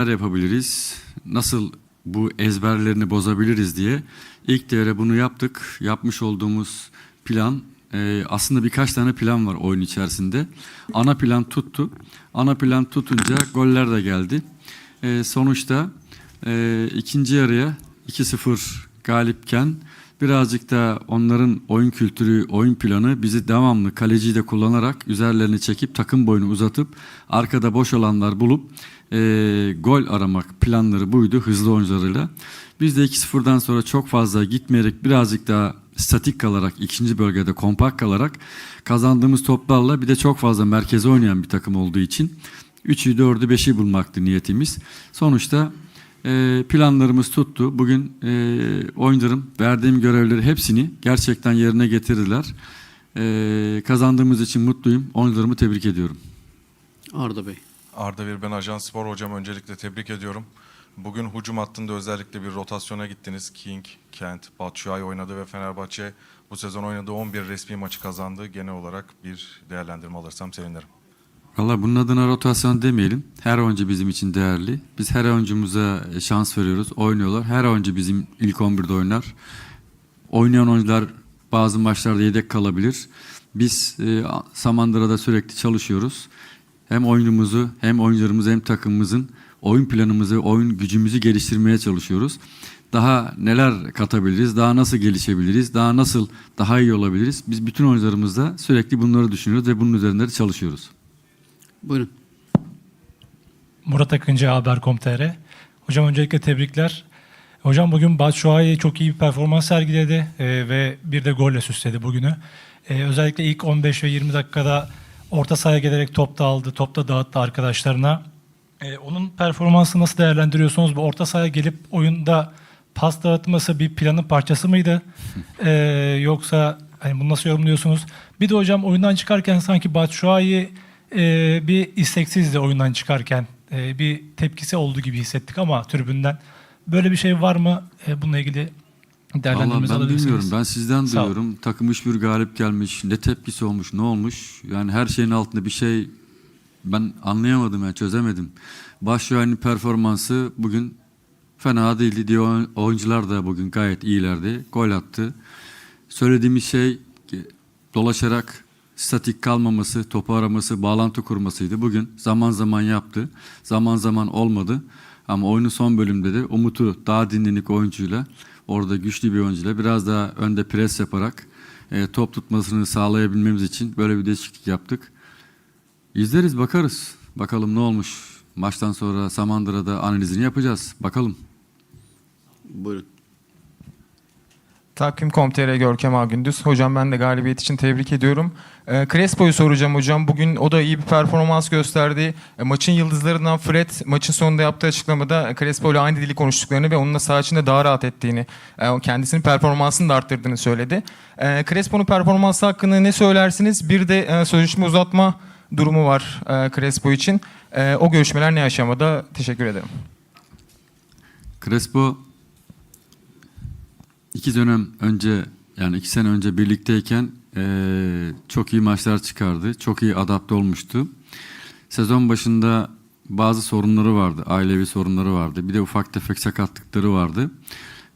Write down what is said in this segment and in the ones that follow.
neler yapabiliriz, nasıl bu ezberlerini bozabiliriz diye ilk devre bunu yaptık. Yapmış olduğumuz plan e, aslında birkaç tane plan var oyun içerisinde. Ana plan tuttu. Ana plan tutunca goller de geldi. E, sonuçta e, ikinci yarıya 2-0 galipken birazcık da onların oyun kültürü, oyun planı bizi devamlı kaleciyi de kullanarak üzerlerini çekip takım boyunu uzatıp arkada boş alanlar bulup e, gol aramak planları buydu hızlı oyuncularıyla. Biz de 2-0'dan sonra çok fazla gitmeyerek birazcık daha statik kalarak ikinci bölgede kompakt kalarak kazandığımız toplarla bir de çok fazla merkeze oynayan bir takım olduğu için 3'ü 4'ü 5'i bulmaktı niyetimiz. Sonuçta e, planlarımız tuttu. Bugün e, oyuncularım verdiğim görevleri hepsini gerçekten yerine getirdiler. E, kazandığımız için mutluyum. Oyuncularımı tebrik ediyorum. Arda Bey. Arda Bir ben Ajans Spor hocam öncelikle tebrik ediyorum. Bugün hücum hattında özellikle bir rotasyona gittiniz. King, Kent, Batshuayi oynadı ve Fenerbahçe bu sezon oynadığı 11 resmi maçı kazandı. Genel olarak bir değerlendirme alırsam sevinirim. Valla bunun adına rotasyon demeyelim. Her oyuncu bizim için değerli. Biz her oyuncumuza şans veriyoruz. Oynuyorlar. Her oyuncu bizim ilk 11'de oynar. Oynayan oyuncular bazı maçlarda yedek kalabilir. Biz e, Samandıra'da sürekli çalışıyoruz. Hem oyuncumuzu hem oyuncularımızı hem takımımızın oyun planımızı, oyun gücümüzü geliştirmeye çalışıyoruz. Daha neler katabiliriz, daha nasıl gelişebiliriz, daha nasıl daha iyi olabiliriz. Biz bütün oyuncularımızda sürekli bunları düşünüyoruz ve bunun üzerinde de çalışıyoruz. Buyurun. Murat Akıncı Haber.com.tr Hocam öncelikle tebrikler. Hocam bugün Batshuayi çok iyi bir performans sergiledi e, ve bir de golle süsledi bugünü. E, özellikle ilk 15 ve 20 dakikada orta sahaya gelerek top da aldı, top da dağıttı arkadaşlarına. E, onun performansını nasıl değerlendiriyorsunuz? Bu orta sahaya gelip oyunda pas dağıtması bir planın parçası mıydı? E, yoksa hani bunu nasıl yorumluyorsunuz? Bir de hocam oyundan çıkarken sanki Batshuayi e, bir isteksizdi oyundan çıkarken. E, bir tepkisi olduğu gibi hissettik ama tribünden. Böyle bir şey var mı? E, bununla ilgili Değerlendirmenizi ben alabilirsiniz. bilmiyorum. Ben sizden Sağ duyuyorum. Takım 3-1 galip gelmiş. Ne tepkisi olmuş, ne olmuş? Yani her şeyin altında bir şey ben anlayamadım yani çözemedim. Başşuay'ın performansı bugün fena değildi diye oy- oyuncular da bugün gayet iyilerdi. Gol attı. Söylediğimiz şey dolaşarak statik kalmaması, topu araması, bağlantı kurmasıydı. Bugün zaman zaman yaptı. Zaman zaman olmadı. Ama oyunun son bölümde de Umut'u daha dinlenik oyuncuyla orada güçlü bir oyuncuyla biraz daha önde pres yaparak e, top tutmasını sağlayabilmemiz için böyle bir değişiklik yaptık. İzleriz bakarız. Bakalım ne olmuş. Maçtan sonra Samandıra'da analizini yapacağız. Bakalım. Buyurun. Takvim.com.tr Görkem Ağgündüz. Hocam ben de galibiyet için tebrik ediyorum. E, Crespo'yu soracağım hocam. Bugün o da iyi bir performans gösterdi. E, maçın yıldızlarından Fred maçın sonunda yaptığı açıklamada Crespo ile aynı dili konuştuklarını ve onunla saha içinde daha rahat ettiğini, e, kendisinin performansını da arttırdığını söyledi. E, Crespo'nun performansı hakkında ne söylersiniz? Bir de e, sözleşme uzatma durumu var e, Crespo için. E, o görüşmeler ne aşamada? Teşekkür ederim. Crespo iki dönem önce yani iki sene önce birlikteyken eee, çok iyi maçlar çıkardı. Çok iyi adapte olmuştu. Sezon başında bazı sorunları vardı. Ailevi sorunları vardı. Bir de ufak tefek sakatlıkları vardı.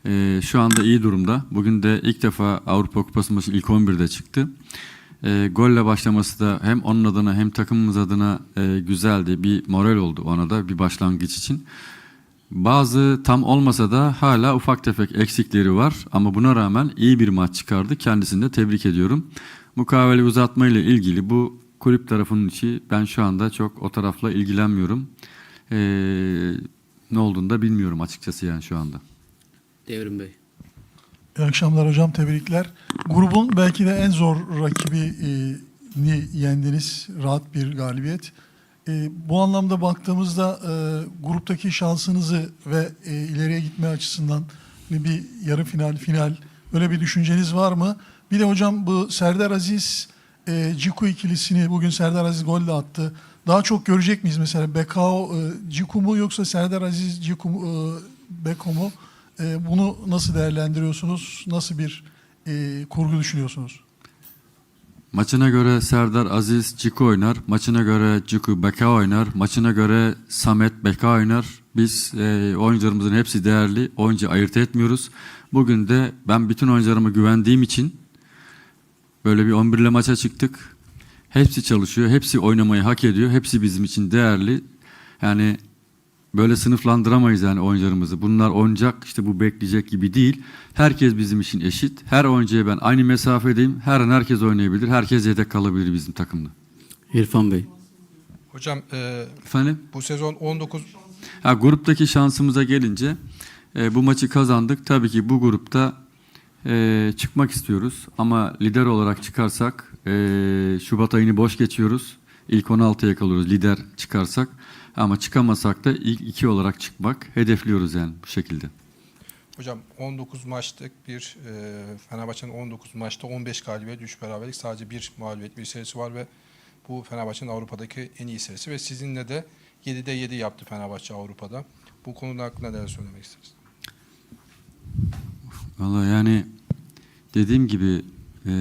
Eee, şu anda iyi durumda. Bugün de ilk defa Avrupa Kupası maçı ilk 11'de çıktı. Eee, golle başlaması da hem onun adına hem takımımız adına eee, güzeldi. Bir moral oldu ona da bir başlangıç için. Bazı tam olmasa da hala ufak tefek eksikleri var ama buna rağmen iyi bir maç çıkardı. Kendisini de tebrik ediyorum. Mukavele uzatma ile ilgili bu kulüp tarafının içi ben şu anda çok o tarafla ilgilenmiyorum. Ee, ne olduğunu da bilmiyorum açıkçası yani şu anda. Devrim Bey. İyi akşamlar hocam, tebrikler. Grubun belki de en zor rakibini yendiniz, rahat bir galibiyet. E, bu anlamda baktığımızda e, gruptaki şansınızı ve e, ileriye gitme açısından bir yarı final, final böyle bir düşünceniz var mı? Bir de hocam bu Serdar Aziz, e, Ciku ikilisini bugün Serdar Aziz gol de attı. Daha çok görecek miyiz mesela Bekao, e, Ciku mu yoksa Serdar Aziz, Ciku, e, Beko mu? E, bunu nasıl değerlendiriyorsunuz? Nasıl bir e, kurgu düşünüyorsunuz? Maçına göre Serdar Aziz Ciku oynar. Maçına göre Ciku Beka oynar. Maçına göre Samet Beka oynar. Biz e, oyuncularımızın hepsi değerli. Oyuncu ayırt etmiyoruz. Bugün de ben bütün oyuncularıma güvendiğim için böyle bir 11 ile maça çıktık. Hepsi çalışıyor. Hepsi oynamayı hak ediyor. Hepsi bizim için değerli. Yani böyle sınıflandıramayız yani oyuncularımızı. Bunlar oynayacak işte bu bekleyecek gibi değil. Herkes bizim için eşit. Her oyuncuya ben aynı mesafedeyim. Her an herkes oynayabilir. Herkes yedek kalabilir bizim takımda. İrfan Bey. Hocam e, Efendim? bu sezon 19 Ha, gruptaki şansımıza gelince e, bu maçı kazandık. Tabii ki bu grupta e, çıkmak istiyoruz. Ama lider olarak çıkarsak e, Şubat ayını boş geçiyoruz. İlk 16'ya kalıyoruz lider çıkarsak. Ama çıkamasak da ilk iki olarak çıkmak hedefliyoruz yani bu şekilde. hocam 19 maçlık bir e, Fenerbahçe'nin 19 maçta 15 galibiyet, 3 beraberlik sadece bir mağlubiyet bir serisi var ve bu Fenerbahçe'nin Avrupa'daki en iyi serisi ve sizinle de 7'de 7 yaptı Fenerbahçe Avrupa'da. Bu konuda hakkında neler söylemek istersiniz? Valla yani dediğim gibi e,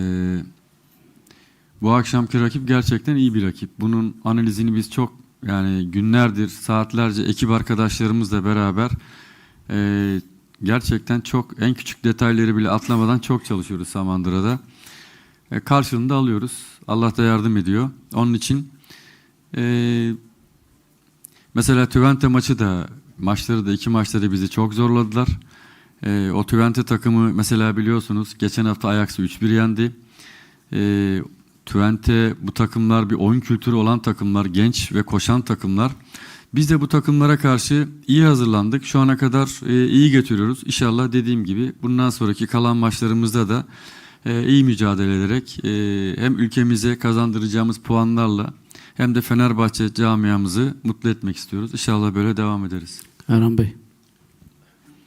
bu akşamki rakip gerçekten iyi bir rakip. Bunun analizini biz çok yani günlerdir, saatlerce ekip arkadaşlarımızla beraber e, gerçekten çok en küçük detayları bile atlamadan çok çalışıyoruz Samandıra'da. E, karşılığında alıyoruz. Allah da yardım ediyor. Onun için e, mesela Twente maçı da maçları da iki maçları bizi çok zorladılar. Ee, o Twente takımı mesela biliyorsunuz geçen hafta Ajax'ı 3-1 yendi. Ee, Twente bu takımlar bir oyun kültürü olan takımlar, genç ve koşan takımlar. Biz de bu takımlara karşı iyi hazırlandık. Şu ana kadar e, iyi getiriyoruz. İnşallah dediğim gibi bundan sonraki kalan maçlarımızda da e, iyi mücadele ederek e, hem ülkemize kazandıracağımız puanlarla hem de Fenerbahçe camiamızı mutlu etmek istiyoruz. İnşallah böyle devam ederiz. Erhan Bey.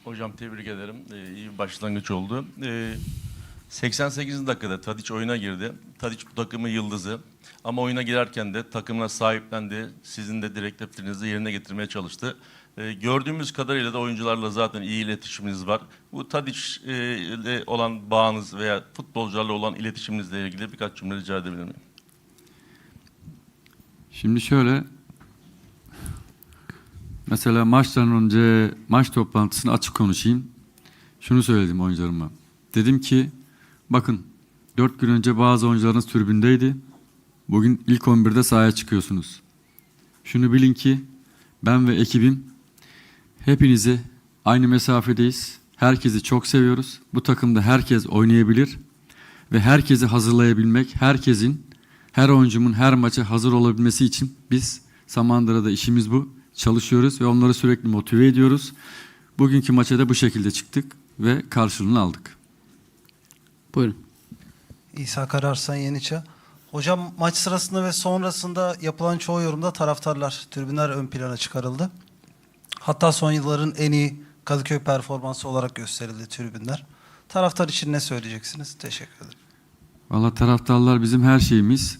Hocam tebrik ederim. Ee, iyi bir başlangıç oldu. Ee, 88. dakikada Tadiç oyuna girdi. Tadiç bu takımın yıldızı. Ama oyuna girerken de takımına sahiplendi. Sizin de direktiflerinizi yerine getirmeye çalıştı. Ee, gördüğümüz kadarıyla da oyuncularla zaten iyi iletişiminiz var. Bu Tadiç e, ile olan bağınız veya futbolcularla olan iletişiminizle ilgili birkaç cümle rica edebilir miyim? Şimdi şöyle mesela maçtan önce maç toplantısını açık konuşayım. Şunu söyledim oyuncularıma. Dedim ki bakın 4 gün önce bazı oyuncularınız tribündeydi. Bugün ilk 11'de sahaya çıkıyorsunuz. Şunu bilin ki ben ve ekibim hepinizi aynı mesafedeyiz. Herkesi çok seviyoruz. Bu takımda herkes oynayabilir ve herkesi hazırlayabilmek, herkesin her oyuncumun her maça hazır olabilmesi için biz Samandıra'da işimiz bu. Çalışıyoruz ve onları sürekli motive ediyoruz. Bugünkü maça da bu şekilde çıktık ve karşılığını aldık. Buyurun. İsa Kararsan Yeniçe. Hocam maç sırasında ve sonrasında yapılan çoğu yorumda taraftarlar, tribünler ön plana çıkarıldı. Hatta son yılların en iyi Kadıköy performansı olarak gösterildi tribünler. Taraftar için ne söyleyeceksiniz? Teşekkür ederim. Valla taraftarlar bizim her şeyimiz.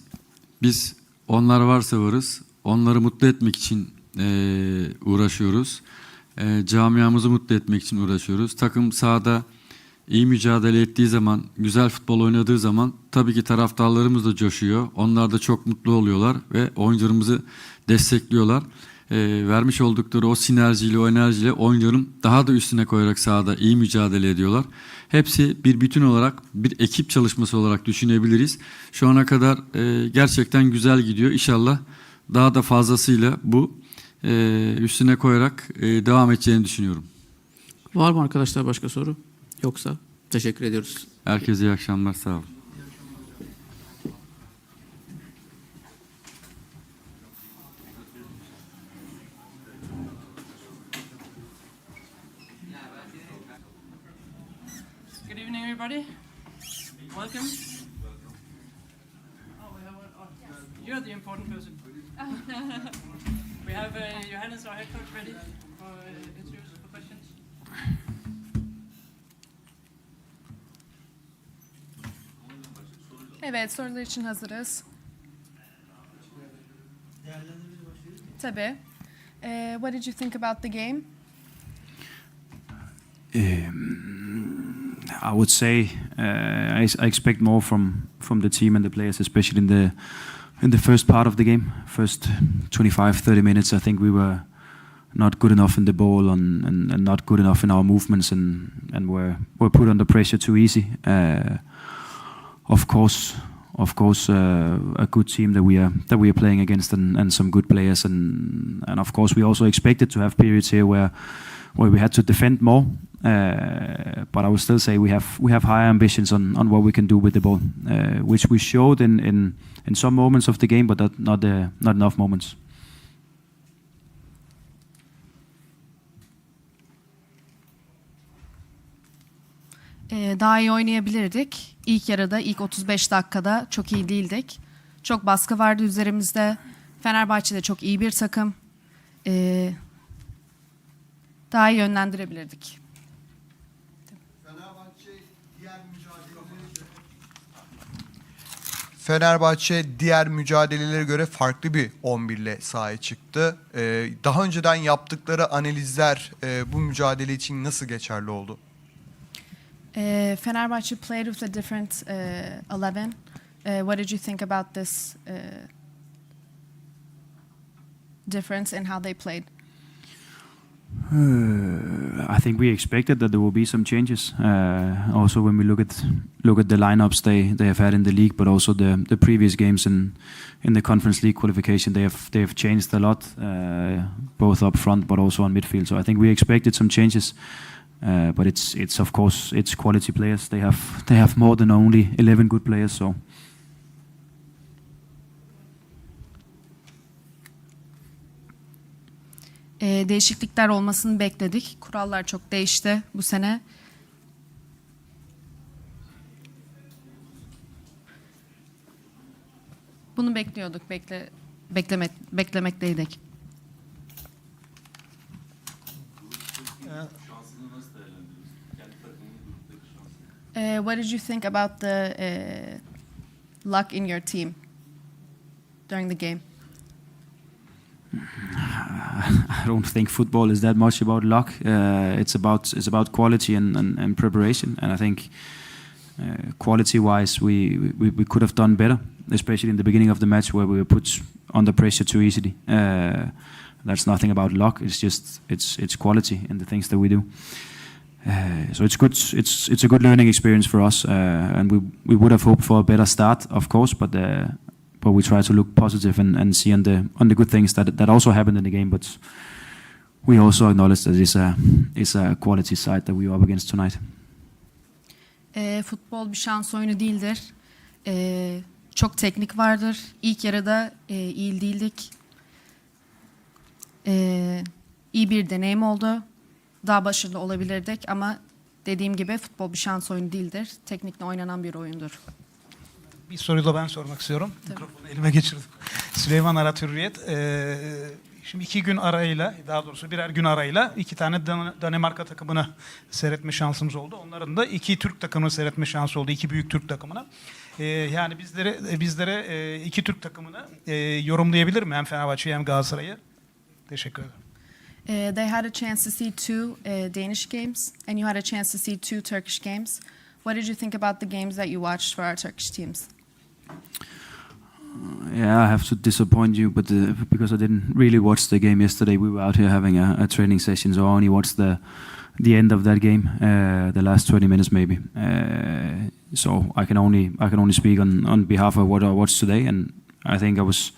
Biz onlar varsa varız. Onları mutlu etmek için eee, uğraşıyoruz. Eee, camiamızı mutlu etmek için uğraşıyoruz. Takım sahada iyi mücadele ettiği zaman, güzel futbol oynadığı zaman tabii ki taraftarlarımız da coşuyor. Onlar da çok mutlu oluyorlar ve oyuncularımızı destekliyorlar. Eee, vermiş oldukları o sinerjiyle, o enerjiyle oyuncuların daha da üstüne koyarak sahada iyi mücadele ediyorlar. Hepsi bir bütün olarak bir ekip çalışması olarak düşünebiliriz. Şu ana kadar e, gerçekten güzel gidiyor. İnşallah daha da fazlasıyla bu e, üstüne koyarak e, devam edeceğini düşünüyorum. Var mı arkadaşlar başka soru? Yoksa teşekkür ediyoruz. Herkese iyi akşamlar. Sağ olun. Için hazırız. Eh, what did you think about the game? Um, I would say uh, I, I expect more from from the team and the players, especially in the in the first part of the game, first 25, 30 minutes. I think we were not good enough in the ball and, and, and not good enough in our movements and and were were put under pressure too easy. Uh, of course, of course, uh, a good team that we are that we are playing against and, some good players and and of course we also expected to have periods here where where we had to defend more. Uh, but I would still say we have we have higher ambitions on, on what we can do with the ball, uh, which we showed in, in, in some moments of the game, but not enough moments. Ee, daha iyi oynayabilirdik. İlk yarıda, ilk 35 dakikada çok iyi değildik. Çok baskı vardı üzerimizde. Fenerbahçe de çok iyi bir takım. Ee, daha iyi yönlendirebilirdik. Fenerbahçe diğer mücadelelere göre farklı bir 11 ile sahaya çıktı. Ee, daha önceden yaptıkları analizler e, bu mücadele için nasıl geçerli oldu? Ee, Fenerbahçe played with a different uh, 11. Uh, what did you think about this uh, difference in how they played? Uh, I think we expected that there will be some changes. Uh, also, when we look at look at the lineups they, they have had in the league, but also the, the previous games in in the Conference League qualification, they have they have changed a lot, uh, both up front but also on midfield. So I think we expected some changes. Uh, but it's it's of course it's quality players. They have they have more than only eleven good players. So Ee, değişiklikler olmasını bekledik. Kurallar çok değişti bu sene. Bunu bekliyorduk, bekle, beklemek, beklemekteydik. Uh, what did you think about the uh, luck in your team during the game? I don't think football is that much about luck. Uh, it's about it's about quality and, and, and preparation. And I think uh, quality-wise, we, we we could have done better, especially in the beginning of the match where we were put under pressure too easily. Uh, that's nothing about luck. It's just it's it's quality in the things that we do. Uh, so it's good. It's it's a good learning experience for us, uh, and we we would have hoped for a better start, of course, but. Uh, but we try to look positive and, and see on the on the good things that that also happened in the game. But we also acknowledge that it's a it's a quality side that we are up against tonight. Ee, futbol bir şans oyunu değildir. Ee, çok teknik vardır. İlk yarıda e, iyi değildik. Ee, iyi bir deneyim oldu. Daha başarılı olabilirdik ama dediğim gibi futbol bir şans oyunu değildir. Teknikle oynanan bir oyundur. Bir soruyu da ben sormak istiyorum. Mikrofonu elime geçirdim. Süleyman Arat Hürriyet. Ee, şimdi iki gün arayla, daha doğrusu birer gün arayla iki tane Dan- Danimarka takımını seyretme şansımız oldu. Onların da iki Türk takımını seyretme şansı oldu. iki büyük Türk takımını. Ee, yani bizlere bizlere e, iki Türk takımını e, yorumlayabilir mi? Hem Fenerbahçe'yi hem Galatasaray'ı. Teşekkür ederim. Uh, they had a chance to see two uh, Danish games, and you had a chance to see two Turkish games. What did you think about the games that you watched for our Turkish teams? Yeah, I have to disappoint you, but uh, because I didn't really watch the game yesterday, we were out here having a, a training session, so I only watched the the end of that game, uh, the last 20 minutes maybe. Uh, so I can only I can only speak on on behalf of what I watched today, and I think I was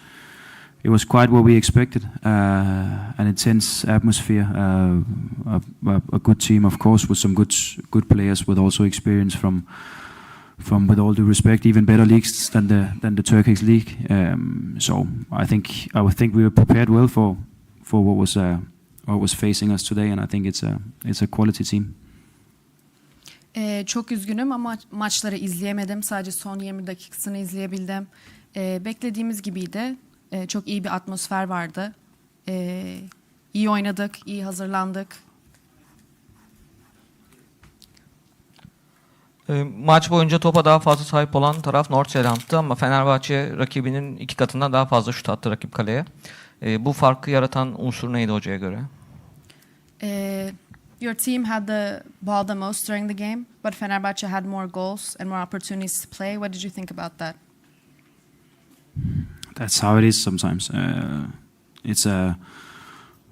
it was quite what we expected. Uh, an intense atmosphere, uh, a, good team, of course, with some good good players, with also experience from from, with all due respect, even better leagues than the than the Turkish league. Um, so I think I would think we were prepared well for for what was uh, what was facing us today, and I think it's a it's a quality team. Çok üzgünüm ama maçları izleyemedim. Sadece son 20 dakikasını izleyebildim. Beklediğimiz gibiydi. Ee, çok iyi bir atmosfer vardı. Ee, iyi oynadık, iyi hazırlandık. E, Maç boyunca topa daha fazla sahip olan taraf Nordsjælland'tı ama Fenerbahçe rakibinin iki katından daha fazla şut attı rakip kaleye. E, bu farkı yaratan unsur neydi hocaya göre? Ee, your team had the ball the most during the game, but Fenerbahçe had more goals and more opportunities to play. What did you think about that? That's how it is sometimes. Uh, it's a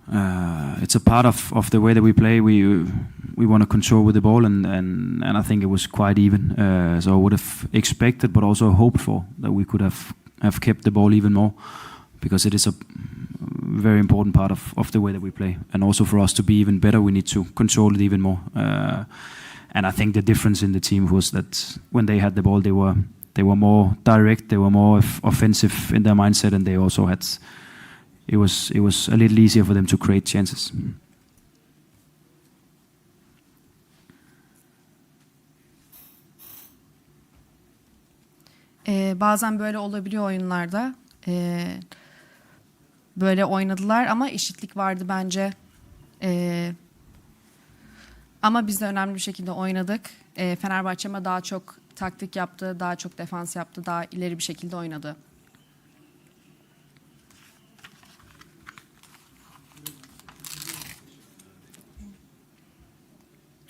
Uh, it's a part of, of the way that we play. We we want to control with the ball, and, and, and I think it was quite even. Uh, so I would have expected, but also hoped for that we could have have kept the ball even more, because it is a very important part of, of the way that we play. And also for us to be even better, we need to control it even more. Uh, and I think the difference in the team was that when they had the ball, they were they were more direct, they were more off- offensive in their mindset, and they also had it was a little easier for them to create chances. Ee, bazen böyle olabiliyor oyunlarda. Ee, böyle oynadılar ama eşitlik vardı bence. Ee, ama biz de önemli bir şekilde oynadık. Fenerbahçe ama daha çok taktik yaptı, daha çok defans yaptı, daha ileri bir şekilde oynadı.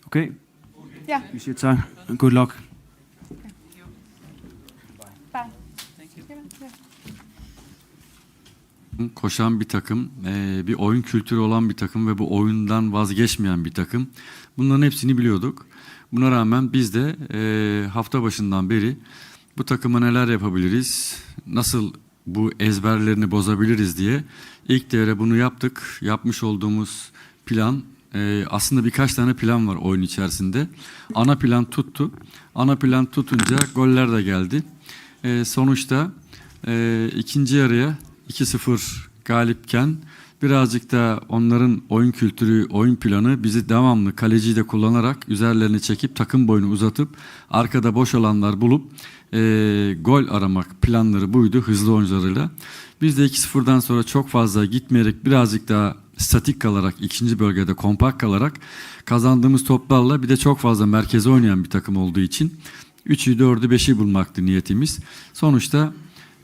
Okay. Yeah. You should time. Good luck. koşan bir takım, eee, bir oyun kültürü olan bir takım ve bu oyundan vazgeçmeyen bir takım. Bunların hepsini biliyorduk. Buna rağmen biz de eee, hafta başından beri bu takıma neler yapabiliriz, nasıl bu ezberlerini bozabiliriz diye ilk devre bunu yaptık. Yapmış olduğumuz plan eee, aslında birkaç tane plan var oyun içerisinde. Ana plan tuttu. Ana plan tutunca goller de geldi. Eee, sonuçta eee, ikinci yarıya 2-0 galipken birazcık da onların oyun kültürü, oyun planı bizi devamlı kaleciyi de kullanarak üzerlerini çekip takım boyunu uzatıp arkada boş alanlar bulup eee, gol aramak planları buydu hızlı oyuncularıyla. Biz de 2-0'dan sonra çok fazla gitmeyerek birazcık daha statik kalarak ikinci bölgede kompakt kalarak kazandığımız toplarla bir de çok fazla merkeze oynayan bir takım olduğu için 3'ü 4'ü 5'i bulmaktı niyetimiz. Sonuçta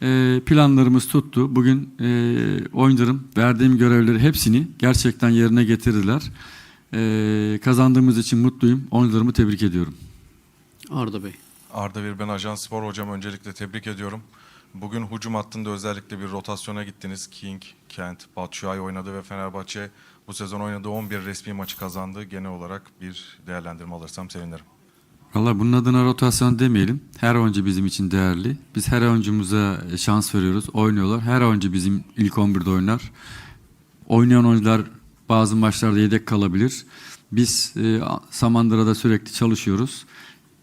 e, planlarımız tuttu. Bugün e, oyuncularım verdiğim görevleri hepsini gerçekten yerine getirdiler. E, kazandığımız için mutluyum. Oyuncularımı tebrik ediyorum. Arda Bey. Arda Bir ben Ajans Spor hocam öncelikle tebrik ediyorum. Bugün hücum hattında özellikle bir rotasyona gittiniz. King, Kent, Batshuayi oynadı ve Fenerbahçe bu sezon oynadığı 11 resmi maçı kazandı. Genel olarak bir değerlendirme alırsam sevinirim. Valla bunun adına rotasyon demeyelim. Her oyuncu bizim için değerli. Biz her oyuncumuza şans veriyoruz. Oynuyorlar. Her oyuncu bizim ilk 11'de oynar. Oynayan oyuncular bazı maçlarda yedek kalabilir. Biz e, Samandıra'da sürekli çalışıyoruz.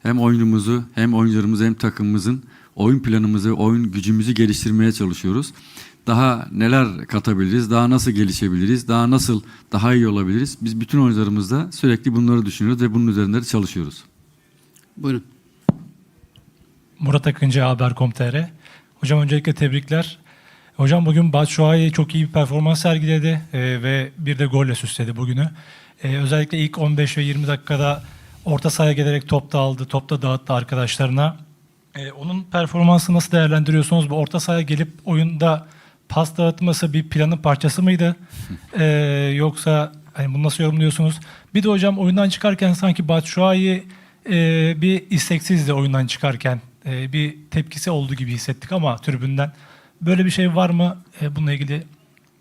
Hem oyunumuzu hem oyuncularımızı hem takımımızın oyun planımızı, oyun gücümüzü geliştirmeye çalışıyoruz. Daha neler katabiliriz, daha nasıl gelişebiliriz, daha nasıl daha iyi olabiliriz. Biz bütün oyuncularımızda sürekli bunları düşünüyoruz ve bunun üzerinde de çalışıyoruz. Buyurun. Murat Akıncı Haber.com.tr Hocam öncelikle tebrikler. Hocam bugün Batshuayi çok iyi bir performans sergiledi e, ve bir de golle süsledi bugünü. E, özellikle ilk 15 ve 20 dakikada orta sahaya gelerek top da aldı, top da dağıttı arkadaşlarına. E, onun performansını nasıl değerlendiriyorsunuz? Bu orta sahaya gelip oyunda pas dağıtması bir planın parçası mıydı? E, yoksa hani bunu nasıl yorumluyorsunuz? Bir de hocam oyundan çıkarken sanki Batshuayi e, bir isteksizdi oyundan çıkarken. E, bir tepkisi oldu gibi hissettik ama tribünden. Böyle bir şey var mı? E, bununla ilgili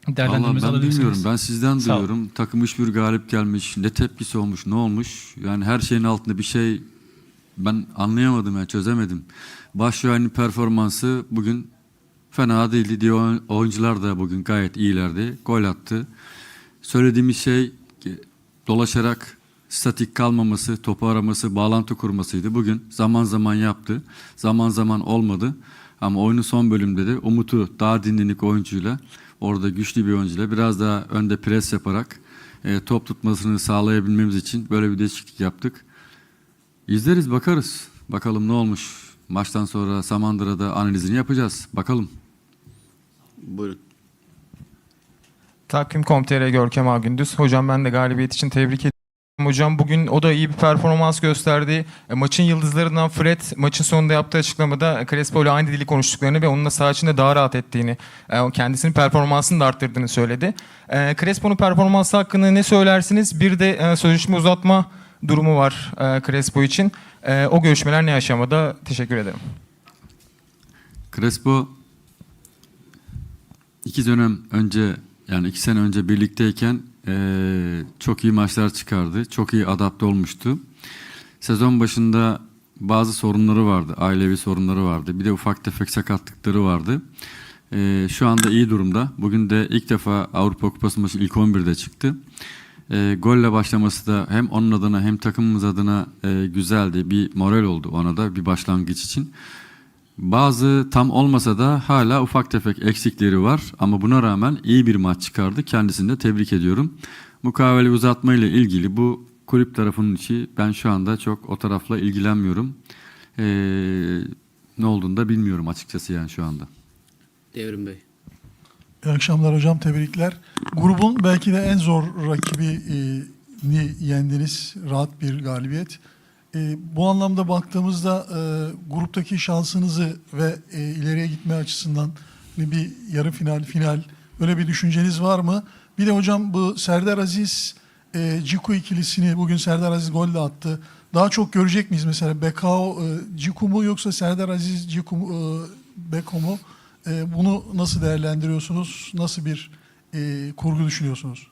Vallahi değerlendirmenizi ben alabilirsiniz. bilmiyorum. Ben sizden Sağ duyuyorum. Takım 3-1 galip gelmiş. Ne tepkisi olmuş, ne olmuş? Yani her şeyin altında bir şey ben anlayamadım yani çözemedim. Başşuay'ın performansı bugün fena değildi diye oy- oyuncular da bugün gayet iyilerdi. Gol attı. Söylediğimiz şey dolaşarak statik kalmaması, topu araması, bağlantı kurmasıydı. Bugün zaman zaman yaptı. Zaman zaman olmadı. Ama oyunun son bölümde de Umut'u daha dinlenik oyuncuyla, orada güçlü bir oyuncuyla biraz daha önde pres yaparak e, top tutmasını sağlayabilmemiz için böyle bir değişiklik yaptık. İzleriz, bakarız. Bakalım ne olmuş. Maçtan sonra Samandıra'da analizini yapacağız. Bakalım. Buyurun. Takvim.com.tr Görkem Agündüz. Hocam ben de galibiyet için tebrik ediyorum. Hocam bugün o da iyi bir performans gösterdi. E, maçın yıldızlarından Fred maçın sonunda yaptığı açıklamada Crespo ile aynı dili konuştuklarını ve onunla saha içinde daha rahat ettiğini, e, kendisinin performansını da arttırdığını söyledi. E, Crespo'nun performansı hakkında ne söylersiniz? Bir de e, sözleşme uzatma durumu var e, Crespo için. E, o görüşmeler ne aşamada? Teşekkür ederim. Crespo iki dönem önce yani iki sene önce birlikteyken eee, çok iyi maçlar çıkardı. Çok iyi adapte olmuştu. Sezon başında bazı sorunları vardı. Ailevi sorunları vardı. Bir de ufak tefek sakatlıkları vardı. Eee, şu anda iyi durumda. Bugün de ilk defa Avrupa Kupası maçı ilk 11'de çıktı. Eee, golle başlaması da hem onun adına hem takımımız adına eee, güzeldi. Bir moral oldu ona da bir başlangıç için. Bazı tam olmasa da hala ufak tefek eksikleri var ama buna rağmen iyi bir maç çıkardı. Kendisini de tebrik ediyorum. Mukavele uzatma ile ilgili bu kulüp tarafının içi ben şu anda çok o tarafla ilgilenmiyorum. Ee, ne olduğunu da bilmiyorum açıkçası yani şu anda. Devrim Bey. İyi akşamlar hocam, tebrikler. Grubun belki de en zor rakibini yendiniz, rahat bir galibiyet. E, bu anlamda baktığımızda e, gruptaki şansınızı ve e, ileriye gitme açısından hani bir yarı final, final böyle bir düşünceniz var mı? Bir de hocam bu Serdar Aziz, e, Ciku ikilisini bugün Serdar Aziz gol de attı. Daha çok görecek miyiz mesela Bekao, e, Ciku mu yoksa Serdar Aziz, Ciku mu, e, Beko mu? E, bunu nasıl değerlendiriyorsunuz? Nasıl bir e, kurgu düşünüyorsunuz?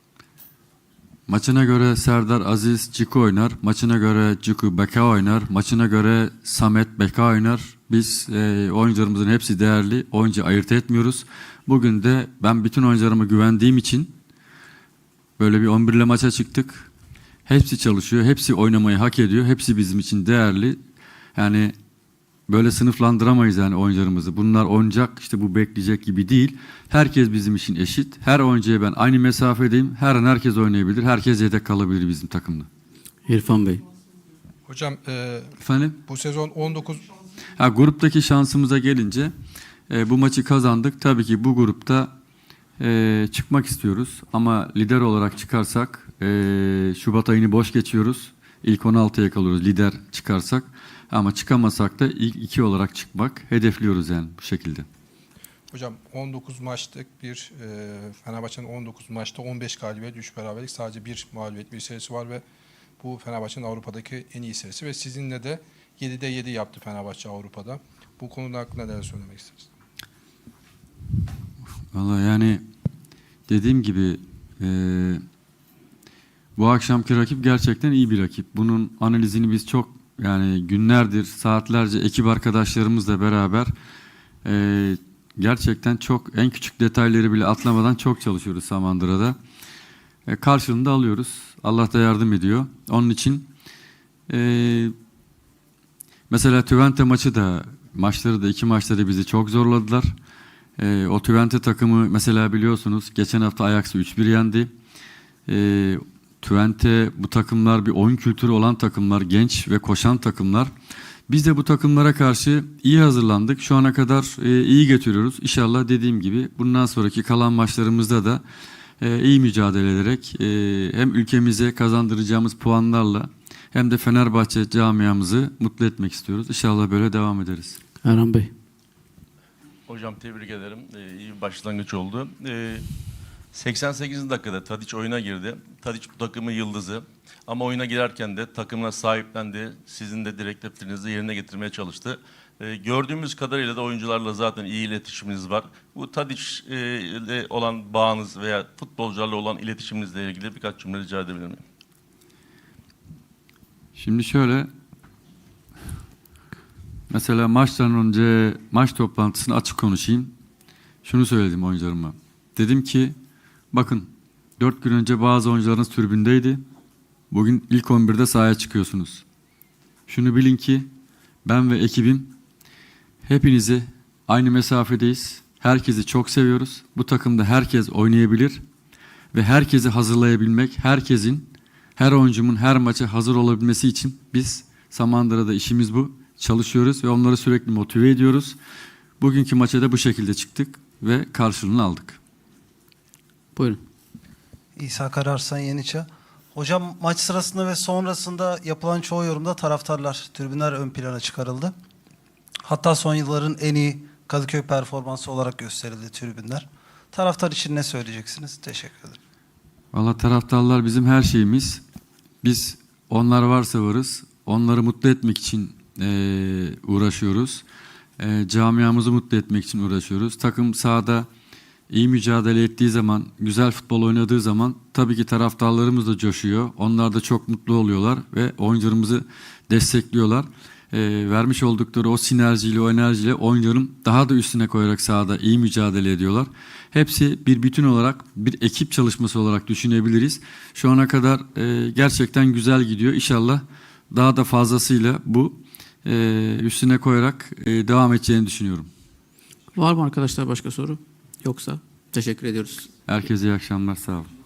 Maçına göre Serdar Aziz Ciku oynar. Maçına göre Ciku Beka oynar. Maçına göre Samet Beka oynar. Biz e, oyuncularımızın hepsi değerli. Oyuncu ayırt etmiyoruz. Bugün de ben bütün oyuncularıma güvendiğim için böyle bir 11 ile maça çıktık. Hepsi çalışıyor. Hepsi oynamayı hak ediyor. Hepsi bizim için değerli. Yani böyle sınıflandıramayız yani oyuncularımızı. Bunlar oynayacak işte bu bekleyecek gibi değil. Herkes bizim için eşit. Her oyuncuya ben aynı mesafedeyim. Her an herkes oynayabilir. Herkes yedek kalabilir bizim takımda. İrfan Bey. Hocam e, Efendim? bu sezon 19 Ha, gruptaki şansımıza gelince e, bu maçı kazandık. Tabii ki bu grupta e, çıkmak istiyoruz. Ama lider olarak çıkarsak e, Şubat ayını boş geçiyoruz. İlk 16'ya kalıyoruz lider çıkarsak. Ama çıkamasak da ilk iki olarak çıkmak hedefliyoruz yani bu şekilde. Hocam 19 maçlık bir e, Fenerbahçe'nin 19 maçta 15 galibiyet, 3 beraberlik sadece bir mağlubiyet bir serisi var ve bu Fenerbahçe'nin Avrupa'daki en iyi serisi ve sizinle de 7'de 7 yaptı Fenerbahçe Avrupa'da. Bu konuda hakkında neler söylemek istersiniz? Valla yani dediğim gibi e, bu akşamki rakip gerçekten iyi bir rakip. Bunun analizini biz çok yani günlerdir, saatlerce ekip arkadaşlarımızla beraber e, gerçekten çok en küçük detayları bile atlamadan çok çalışıyoruz Samandıra'da. E, karşılığını da alıyoruz. Allah da yardım ediyor. Onun için e, mesela Twente maçı da maçları da iki maçları bizi çok zorladılar. E, o Twente takımı mesela biliyorsunuz geçen hafta Ajax'ı 3-1 yendi. E, Twente bu takımlar bir oyun kültürü olan takımlar, genç ve koşan takımlar. Biz de bu takımlara karşı iyi hazırlandık. Şu ana kadar e, iyi getiriyoruz. İnşallah dediğim gibi bundan sonraki kalan maçlarımızda da e, iyi mücadele ederek e, hem ülkemize kazandıracağımız puanlarla hem de Fenerbahçe camiamızı mutlu etmek istiyoruz. İnşallah böyle devam ederiz. Erhan Bey. Hocam tebrik ederim. Ee, iyi bir başlangıç oldu. Ee, 88. dakikada Tadiç oyuna girdi. Tadiç bu takımın yıldızı. Ama oyuna girerken de takımına sahiplendi. Sizin de direktiflerinizi yerine getirmeye çalıştı. Ee, gördüğümüz kadarıyla da oyuncularla zaten iyi iletişiminiz var. Bu Tadiç e, ile olan bağınız veya futbolcularla olan iletişiminizle ilgili birkaç cümle rica edebilir miyim? Şimdi şöyle mesela maçtan önce maç toplantısını açık konuşayım. Şunu söyledim oyuncularıma. Dedim ki bakın 4 gün önce bazı oyuncularınız tribündeydi. Bugün ilk 11'de sahaya çıkıyorsunuz. Şunu bilin ki ben ve ekibim hepinizi aynı mesafedeyiz. Herkesi çok seviyoruz. Bu takımda herkes oynayabilir ve herkesi hazırlayabilmek, herkesin her oyuncumun her maça hazır olabilmesi için biz Samandıra'da işimiz bu. Çalışıyoruz ve onları sürekli motive ediyoruz. Bugünkü maça da bu şekilde çıktık ve karşılığını aldık. Buyurun. İsa Kararsan Yeniçe. Hocam maç sırasında ve sonrasında yapılan çoğu yorumda taraftarlar, tribünler ön plana çıkarıldı. Hatta son yılların en iyi Kadıköy performansı olarak gösterildi tribünler. Taraftar için ne söyleyeceksiniz? Teşekkür ederim. Valla taraftarlar bizim her şeyimiz. Biz onlar varsa varız. Onları mutlu etmek için eee, uğraşıyoruz. Eee, camiamızı mutlu etmek için uğraşıyoruz. Takım sahada iyi mücadele ettiği zaman, güzel futbol oynadığı zaman tabii ki taraftarlarımız da coşuyor. Onlar da çok mutlu oluyorlar ve oyuncularımızı destekliyorlar. Ee, vermiş oldukları o sinerjiyle, o enerjiyle oyuncularım daha da üstüne koyarak sahada iyi mücadele ediyorlar. Hepsi bir bütün olarak bir ekip çalışması olarak düşünebiliriz. Şu ana kadar e, gerçekten güzel gidiyor. İnşallah daha da fazlasıyla bu e, üstüne koyarak e, devam edeceğini düşünüyorum. Var mı arkadaşlar başka soru? Yoksa teşekkür ediyoruz. Herkese iyi akşamlar, sağ olun.